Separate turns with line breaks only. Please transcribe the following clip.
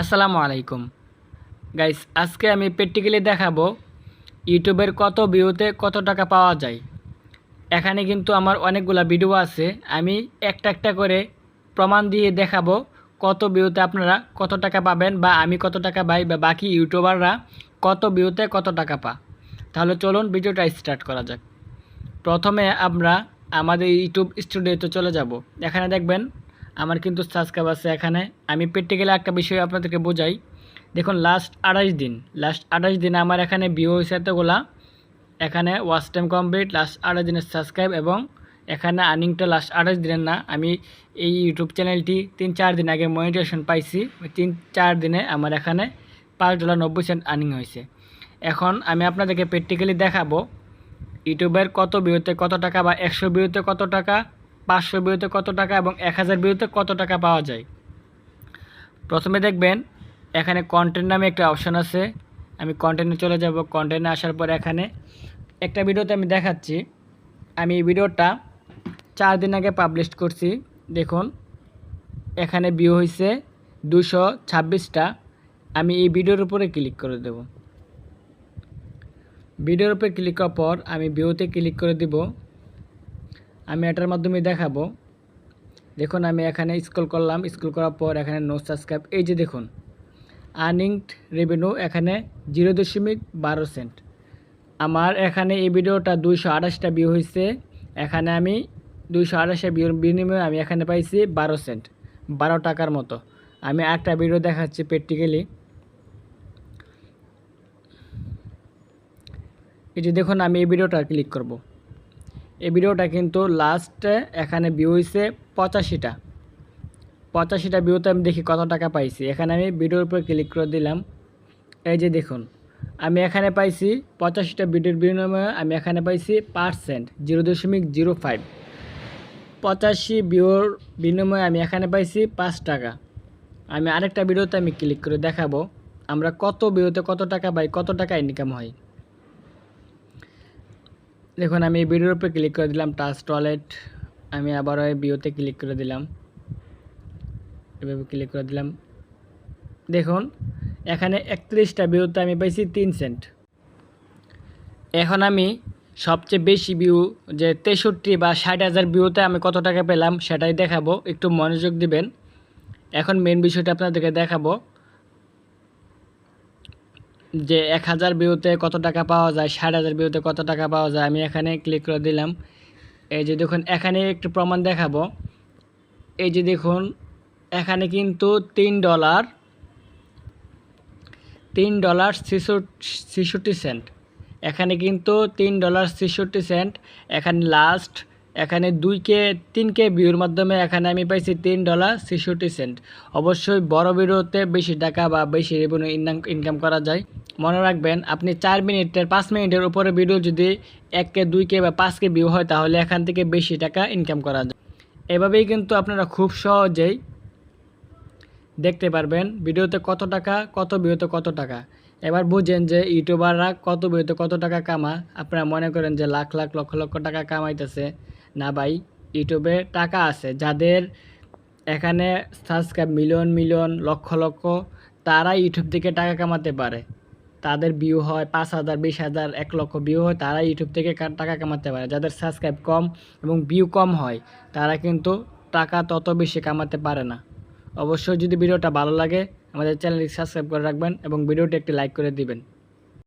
আসসালামু আলাইকুম। গাইস আজকে আমি প্র্যাকটিক্যালি দেখাবো ইউটিউবের কত ভিউতে কত টাকা পাওয়া যায়। এখানে কিন্তু আমার অনেকগুলা ভিডিও আছে। আমি একটা একটা করে প্রমাণ দিয়ে দেখাবো কত ভিউতে আপনারা কত টাকা পাবেন বা আমি কত টাকা পাই বা বাকি ইউটিউবাররা কত ভিউতে কত টাকা পা। তাহলে চলুন ভিডিওটা স্টার্ট করা যাক। প্রথমে আমরা আমাদের ইউটিউব স্টুডিওতে চলে যাব। এখানে দেখবেন আমার কিন্তু সাবস্ক্রাইব আছে এখানে। আমি প্র্যাকটিক্যালি একটা বিষয় আপনাদেরকে বোঝাই। দেখুন লাস্ট আড়াইশ দিন লাস্ট আড়াইশ দিনে আমার এখানে ভিউ হয়েছে এতগুলা। এখানে ওয়াচ টাইম কমপ্লিট লাস্ট আড়াইশ দিনের সাবস্ক্রাইব এবং এখানে আর্নিংটা লাস্ট আড়াইশ দিনের না। আমি এই ইউটিউব চ্যানেলটি তিন চার দিন আগে মনিটেশন পাইছি। তিন চার দিনে আমার এখানে পাঁচ ডলার নব্বই সেন্ট আর্নিং হয়েছে। এখন আমি আপনাদেরকে প্র্যাকটিক্যালি দেখাবো। ইউটিউবের কত ভিউতে কত টাকা বা একশো ভিউতে কত টাকা? পাঁচশো ভিউতে কত টাকা এবং এক হাজার ভিউতে কত টাকা পাওয়া যায়? প্রথমে দেখবেন, এখানে কন্টেন্ট নামে একটা অপশন আছে। আমি কন্টেন্টে চলে যাব। কন্টেন্টে আসার পর এখানে একটা ভিডিওতে আমি দেখাচ্ছি। আমি এই ভিডিওটা চার দিন আগে পাবলিশ করছি। দেখুন, এখানে ভিউ হয়েছে দুশো ছাব্বিশটা। আমি এই ভিডিওর উপরে ক্লিক করে দেব। ভিডিওর উপরে ক্লিক করার পর আমি ভিউতে ক্লিক করে দিব। আমি এটার মাধ্যমে দেখাবো। দেখুন, আমি এখানে স্ক্রল করলাম। স্ক্রল করার পর এখানে নো সাবস্ক্রাইব এই যে দেখুন আর্নিং রেভিনিউ এখানে জিরো দশমিক বারো সেন্ট আমার এখানে এই ভিডিওটা দুইশো আঠাশটা ভিউ হয়েছে এখানে আমি দুইশো আঠাশটা ভিউর বিনিময়ে আমি এখানে পাইছি বারো সেন্ট বারো টাকার মতো। আমি একটা ভিডিও দেখাচ্ছি প্র্যাকটিক্যালি এই যে দেখুন, আমি এই ভিডিওটা ক্লিক করব। এই ভিডিওটা কিন্তু লাস্টে এখানে ভিউ হয়েছে পঁচাশিটা। পঁচাশিটা ভিউতে আমি দেখি কত টাকা পাইছি। এখানে আমি ভিডিওর উপর ক্লিক করে দিলাম। এই যে দেখুন, আমি এখানে পাইছি পঁচাশিটা ভিডিওর বিনিময়ে আমি এখানে পাইছি পার্সেন্ট জিরো দশমিক জিরো ফাইভ পঁচাশি ভিউর বিনিময়ে আমি এখানে পাইছি পাঁচ টাকা। আমি আরেকটা ভিডিওতে আমি ক্লিক করে দেখাবো। আমরা কত ভিউতে কত টাকা পাই, কত টাকা ইনকাম হয়। দেখুন, আমি এই ভিডিওর উপরে ক্লিক করে দিলাম টাচ টয়লেট আমি আবারও এই ভিউতে ক্লিক করে দিলাম। এভাবে ক্লিক করে দিলাম। দেখুন, এখানে একত্রিশটা ভিউতে আমি পাইছি তিন সেন্ট এখন আমি সবচেয়ে বেশি ভিউ যে তেষট্টি বা ষাট হাজার ভিউতে আমি কত টাকা পেলাম সেটাই দেখাবো। একটু মনোযোগ দিবেন। এখন মেন বিষয়টা আপনাদেরকে দেখাবো। যে এক হাজার ভিউতে কত টাকা পাওয়া যায়, ষাট হাজার ভিউতে কত টাকা পাওয়া যায়, আমি এখানে ক্লিক করে দিলাম। এই যে দেখুন, এখানে একটু প্রমাণ দেখাবো। এই যে দেখুন, এখানে কিন্তু তিন ডলার তিন ডলার ছেষট্টি সেন্ট এখানে কিন্তু তিন ডলার ছেষট্টি সেন্ট এখানে লাস্ট এখানে দুই কে তিন কে ভিউর মাধ্যমে এখানে আমি পাইছি তিন ডলার ছেষট্টি সেন্ট। অবশ্যই বড় ভিডিওতে বেশি টাকা বা বেশি রেভিনিউ ইনকাম করা যায়। মনে রাখবেন, আপনি চার মিনিটের, পাঁচ মিনিটের উপরে ভিডিও যদি এক কে দুই কে বা পাঁচ কে ভিউ হয়, তাহলে এখান থেকে বেশি টাকা ইনকাম করা যায়। এভাবেই কিন্তু আপনারা খুব সহজেই দেখতে পারবেন ভিডিওতে কত টাকা, কত ভিউতে কত টাকা। এবার বুঝেন যে ইউটিউবাররা কত ভিউতে কত টাকা কামা আপনারা মনে করেন যে লাখ লাখ, লক্ষ লক্ষ টাকা কামাইতেছে। না ভাই, ইউটিউবে টাকা আছে। যাদের এখানে subscribe million million lakh lakh তারা ইউটিউব থেকে টাকা কামাতে পারে। তাদের ভিউ হয় পাঁচ হাজার, বিশ হাজার, এক লক্ষ ভিউ হয় তারা ইউটিউব থেকে টাকা কামাতে পারে। যাদের সাবস্ক্রাইব কম এবং ভিউ কম হয়, তারা কিন্তু টাকা তত বেশি কামাতে পারে না। অবশ্যই যদি ভিডিওটা ভালো লাগে, আমাদের চ্যানেলটি সাবস্ক্রাইব করে রাখবেন এবং ভিডিওটি একটি লাইক করে দিবেন।